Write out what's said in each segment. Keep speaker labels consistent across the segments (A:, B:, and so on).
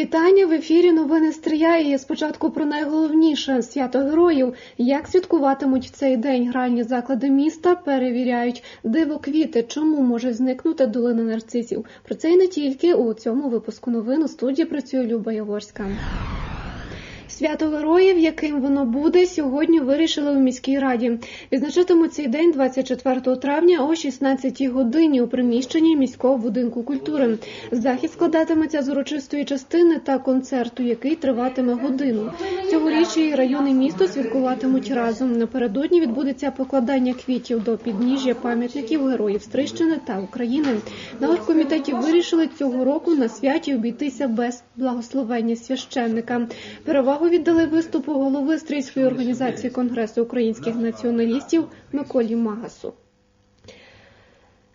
A: вітання в ефірі. Новини стріяє Спочатку про найголовніше свято героїв. Як святкуватимуть цей день гральні заклади міста? Перевіряють диво квіти. Чому може зникнути долина нарцисів? Про це і не тільки у цьому випуску новин у студії працює Люба Яворська. Свято героїв, яким воно буде, сьогодні вирішили у міській раді. Відзначатимуть цей день 24 травня о 16 годині у приміщенні міського будинку культури. Захід складатиметься з урочистої частини та концерту, який триватиме годину. Цьогоріч і район і місто святкуватимуть разом. Напередодні відбудеться покладання квітів до підніжжя пам'ятників героїв Стрищини та України. На оргкомітеті вирішили цього року на святі обійтися без благословення священника. Перевагу віддали виступу голови Стрийської організації Конгресу українських націоналістів Миколі Магасу.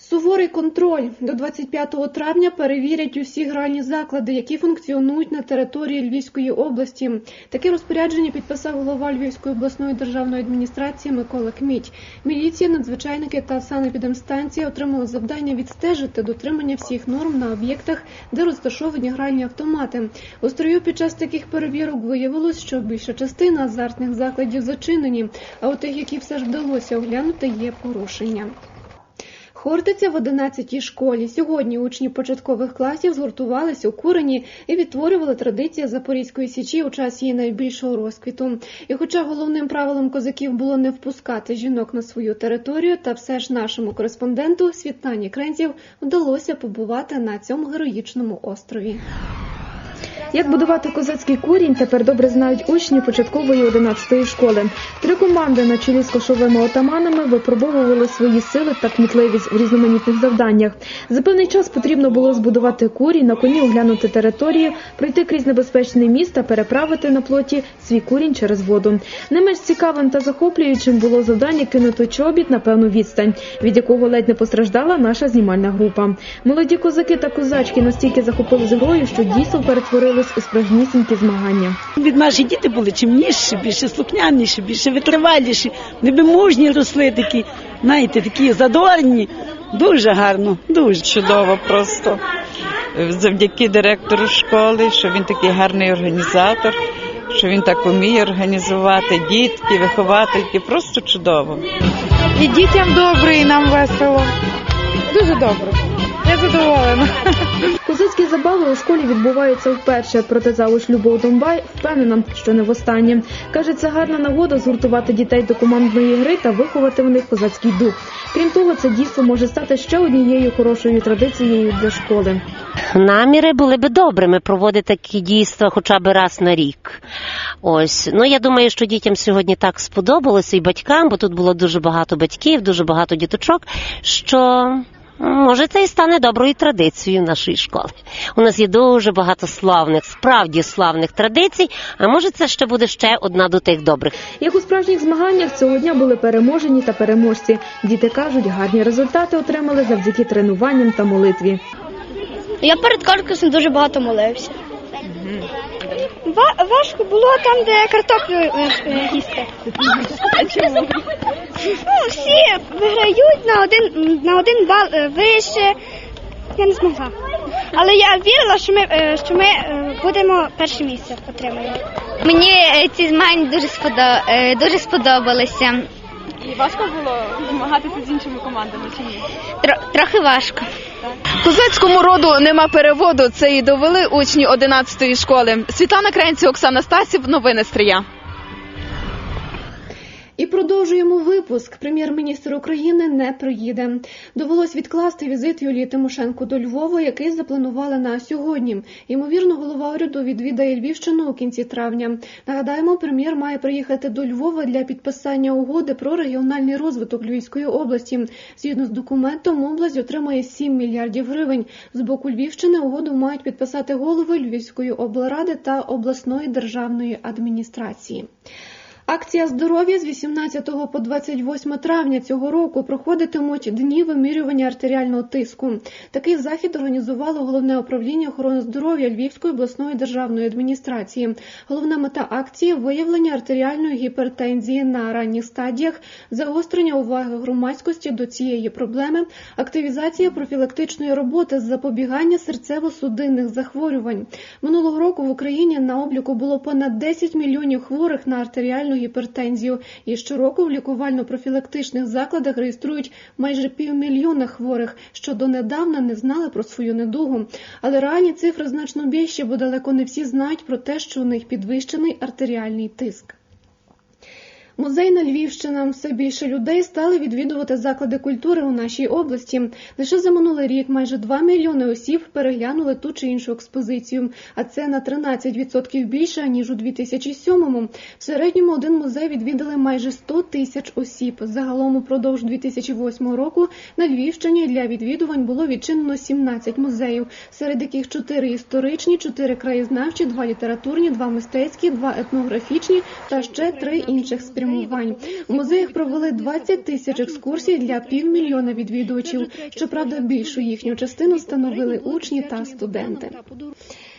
A: Суворий контроль до 25 травня перевірять усі гральні заклади, які функціонують на території Львівської області. Таке розпорядження підписав голова Львівської обласної державної адміністрації Микола Кміть. Міліція, надзвичайники та санепідемстанція отримали завдання відстежити дотримання всіх норм на об'єктах, де розташовані гральні автомати. У строю під час таких перевірок виявилось, що більша частина азартних закладів зачинені, а у тих, які все ж вдалося оглянути, є порушення. Хортиця в 11-й школі. Сьогодні учні початкових класів згуртувалися у курені і відтворювали традиції Запорізької січі у час її найбільшого розквіту. І хоча головним правилом козаків було не впускати жінок на свою територію, та все ж нашому кореспонденту Світлані Кренців вдалося побувати на цьому героїчному острові.
B: Як будувати козацький курінь, тепер добре знають учні початкової 11-ї школи. Три команди на чолі з кошовими отаманами випробовували свої сили та кмітливість в різноманітних завданнях. За певний час потрібно було збудувати курінь, на коні оглянути територію, пройти крізь небезпечний міст та переправити на плоті свій курінь через воду. Не менш цікавим та захоплюючим було завдання кинути чобіт на певну відстань, від якого ледь не постраждала наша знімальна група. Молоді козаки та козачки настільки захопились грою, що дійсно перетворились у справжнісінькі змагання.
C: Від наші діти були чимніші, більше слухняніші, більше витриваліші. Вони росли такі, знаєте, такі задорні. Дуже гарно, дуже.
D: чудово просто завдяки директору школи, що він такий гарний організатор, що він так вміє організувати дітки, виховательки. Просто чудово.
E: І дітям добре, і нам весело. Дуже добре. Я задоволена.
B: Козацькі забави у школі відбуваються вперше, проте завуч Любов Домбай впевнена, що не востаннє. Каже, це гарна нагода згуртувати дітей до командної гри та виховати в них козацький дух. Крім того, це дійство може стати ще однією хорошою традицією для школи.
F: Наміри були би добрими проводити такі дійства хоча б раз на рік. Ось ну я думаю, що дітям сьогодні так сподобалося і батькам, бо тут було дуже багато батьків, дуже багато діточок. Що може це і стане доброю традицією нашої школи. У нас є дуже багато славних, справді славних традицій. А може, це ще буде ще одна до тих добрих.
B: Як у справжніх змаганнях цього дня були переможені та переможці. Діти кажуть, гарні результати отримали завдяки тренуванням та молитві.
G: Я перед конкурсом дуже багато молився. Ва- важко було там, де картоплю е, е, їсти. Ну, всі виграють на один, на один бал е, вище. Я не змогла. Але я вірила, що ми, що ми будемо перше місце отримати.
H: Мені ці змагання дуже сподобалися.
E: І важко було змагатися з іншими командами чи ні?
H: Тро- трохи важко.
I: Козацькому роду нема переводу. Це і довели учні 11-ї школи. Світлана Кренці, Оксана Стасів. Новини Стрия.
A: Продовжуємо випуск. Прем'єр-міністр України не приїде. Довелось відкласти візит Юлії Тимошенко до Львова, який запланували на сьогодні. Ймовірно, голова уряду відвідає Львівщину у кінці травня. Нагадаємо, прем'єр має приїхати до Львова для підписання угоди про регіональний розвиток Львівської області. Згідно з документом, область отримає 7 мільярдів гривень. З боку Львівщини угоду мають підписати голови Львівської облради та обласної державної адміністрації. Акція здоров'я з 18 по 28 травня цього року проходитимуть дні вимірювання артеріального тиску. Такий захід організувало головне управління охорони здоров'я Львівської обласної державної адміністрації. Головна мета акції виявлення артеріальної гіпертензії на ранніх стадіях, загострення уваги громадськості до цієї проблеми, активізація профілактичної роботи з запобігання серцево-судинних захворювань. Минулого року в Україні на обліку було понад 10 мільйонів хворих на артеріальну гіпертензію, і щороку в лікувально-профілактичних закладах реєструють майже півмільйона хворих, що донедавна не знали про свою недугу. Але реальні цифри значно більші, бо далеко не всі знають про те, що у них підвищений артеріальний тиск. Музейна Львівщина все більше людей стали відвідувати заклади культури у нашій області. Лише за минулий рік майже 2 мільйони осіб переглянули ту чи іншу експозицію, а це на 13% більше ніж у 2007-му. В середньому один музей відвідали майже 100 тисяч осіб. Загалом упродовж 2008 року на Львівщині для відвідувань було відчинено 17 музеїв, серед яких 4 історичні, 4 краєзнавчі, 2 літературні, 2 мистецькі, 2 етнографічні та ще 3 інших спрямувань. У музеях провели 20 тисяч екскурсій для півмільйона відвідувачів. Щоправда, більшу їхню частину становили учні та студенти.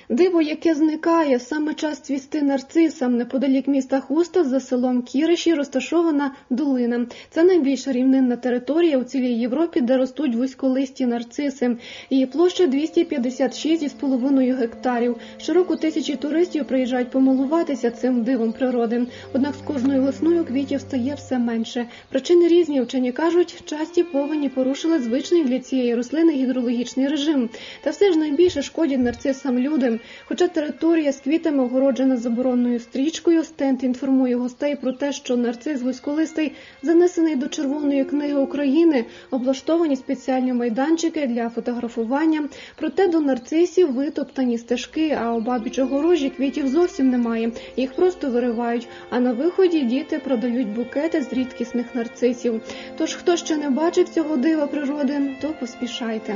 A: Диво, яке зникає, саме час цвісти нарцисам. Неподалік міста Хуста за селом Кіриші розташована долина. Це найбільша рівнинна територія у цілій Європі, де ростуть вузьколисті нарциси. Її площа 256,5 гектарів. Щороку тисячі туристів приїжджають помилуватися цим дивом природи. Однак з кожною весною квітів стає все менше. Причини різні вчені кажуть, часті повені порушили звичний для цієї рослини гідрологічний режим. Та все ж найбільше шкодять нарцисам люди. Хоча територія з квітами огороджена заборонною стрічкою, стенд інформує гостей про те, що нарцис вузьколистий занесений до Червоної книги України, облаштовані спеціальні майданчики для фотографування. Проте до нарцисів витоптані стежки, а обабіч огорожі квітів зовсім немає. Їх просто виривають. А на виході діти продають букети з рідкісних нарцисів. Тож, хто ще не бачив цього дива природи, то поспішайте.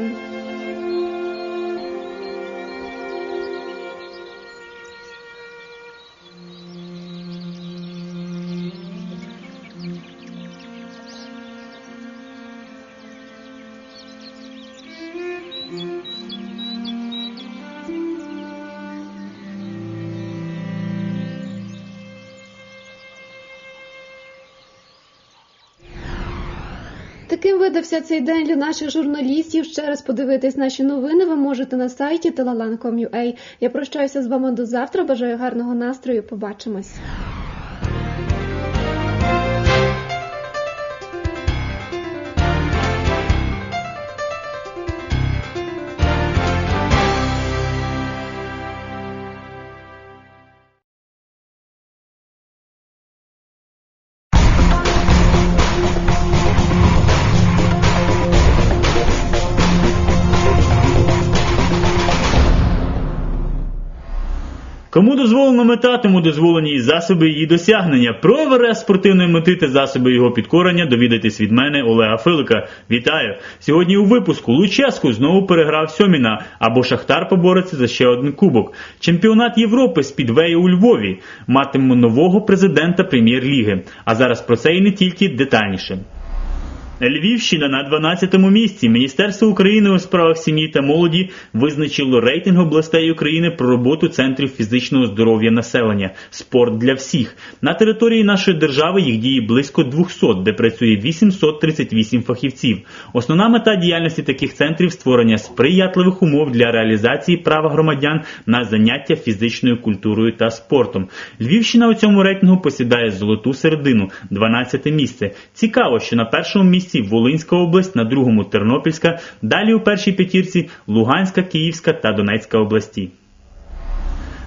A: Таким видався цей день для наших журналістів. Ще раз подивитись наші новини ви можете на сайті telelan.com.ua. Я прощаюся з вами до завтра. Бажаю гарного настрою. Побачимось.
J: Кому дозволено мета, тому дозволені і засоби її досягнення. Про ВРС спортивної мети та засоби його підкорення довідайтесь від мене Олега Филика. Вітаю! Сьогодні у випуску Луческу знову переграв Сьоміна, або Шахтар побореться за ще один кубок. Чемпіонат Європи з підвею у Львові. Матимемо нового президента прем'єр-ліги. А зараз про це і не тільки детальніше. Львівщина на 12-му місці. Міністерство України у справах сім'ї та молоді визначило рейтинг областей України про роботу центрів фізичного здоров'я населення. Спорт для всіх. На території нашої держави їх діє близько 200, де працює 838 фахівців. Основна мета діяльності таких центрів створення сприятливих умов для реалізації права громадян на заняття фізичною культурою та спортом. Львівщина у цьому рейтингу посідає золоту середину, 12 місце. Цікаво, що на першому місці Волинська область, на другому Тернопільська, далі у першій п'ятірці Луганська, Київська та Донецька області.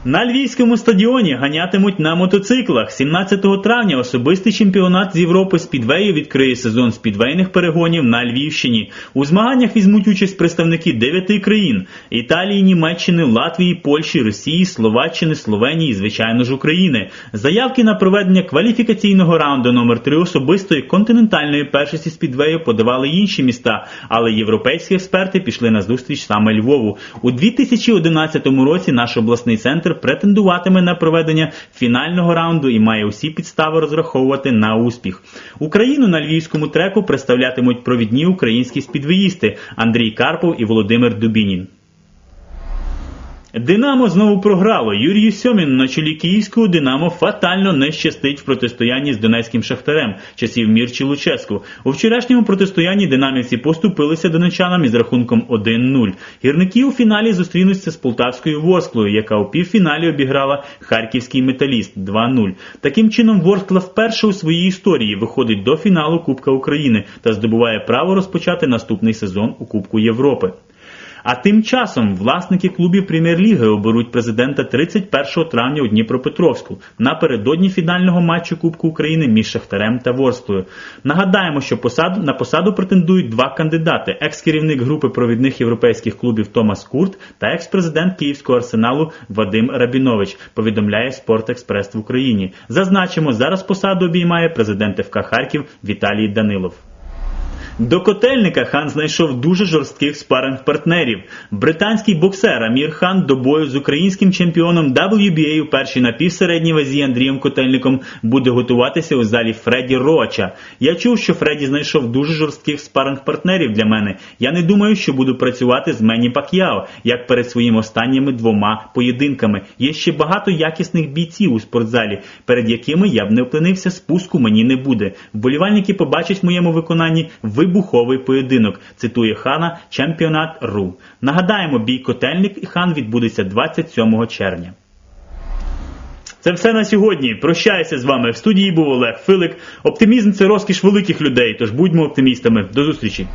J: На львівському стадіоні ганятимуть на мотоциклах. 17 травня особистий чемпіонат з Європи з підвею відкриє сезон спідвейних перегонів на Львівщині. У змаганнях візьмуть участь представники дев'яти країн: Італії, Німеччини, Латвії, Польщі, Росії, Словаччини, Словенії, і, звичайно ж України. Заявки на проведення кваліфікаційного раунду номер 3 особистої континентальної першості спідвею подавали інші міста, але європейські експерти пішли на зустріч саме Львову. У 2011 році наш обласний центр Інтер претендуватиме на проведення фінального раунду і має усі підстави розраховувати на успіх. Україну на львівському треку представлятимуть провідні українські спідвеїсти Андрій Карпов і Володимир Дубінін. Динамо знову програло. Юрію Сьомін на чолі київського Динамо фатально не щастить в протистоянні з донецьким шахтарем часів Мірчі Луческу. У вчорашньому протистоянні динамівці поступилися донечанам із рахунком 1-0. Гірники у фіналі зустрінуться з полтавською Ворсклою, яка у півфіналі обіграла харківський металіст 2-0. Таким чином, Ворскла вперше у своїй історії виходить до фіналу Кубка України та здобуває право розпочати наступний сезон у Кубку Європи. А тим часом власники клубів прем'єр-ліги оберуть президента 31 травня у Дніпропетровську напередодні фінального матчу Кубку України між Шахтарем та Ворсклою. Нагадаємо, що посаду на посаду претендують два кандидати: екс-керівник групи провідних європейських клубів Томас Курт та екс-президент Київського арсеналу Вадим Рабінович. Повідомляє Спорт-Експрес в Україні. Зазначимо, зараз посаду обіймає президент ФК Харків Віталій Данилов. До котельника хан знайшов дуже жорстких спаринг-партнерів. Британський боксер Амір Хан до бою з українським чемпіоном WBA у першій напівсередній вазі Андрієм Котельником буде готуватися у залі Фредді Роча. Я чув, що Фредді знайшов дуже жорстких спаринг-партнерів для мене. Я не думаю, що буду працювати з Мені Пак'яо, як перед своїми останніми двома поєдинками. Є ще багато якісних бійців у спортзалі, перед якими я б не вклинився, спуску мені не буде. Вболівальники побачать в моєму виконанні вибуховий поєдинок, цитує хана чемпіонат РУ. Нагадаємо, бій котельник і хан відбудеться 27 червня. Це все на сьогодні. Прощаюся з вами. В студії був Олег Филик. Оптимізм це розкіш великих людей. Тож будьмо оптимістами. До зустрічі.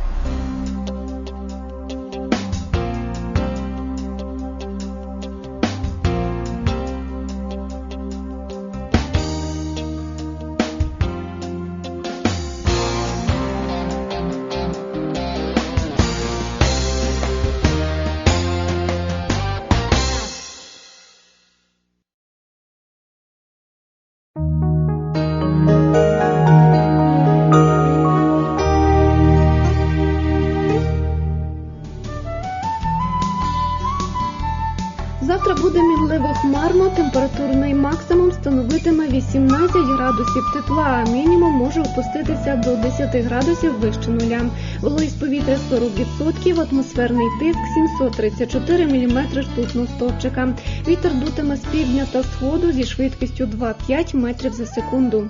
A: Завтра буде мінливо хмарно, температурний максимум становитиме 18 градусів тепла, а мінімум може опуститися до 10 градусів вище нуля. Вологість повітря 40%, атмосферний тиск 734 мм ртутного стовпчика. Вітер дутиме з півдня та сходу зі швидкістю 2,5 метрів за секунду.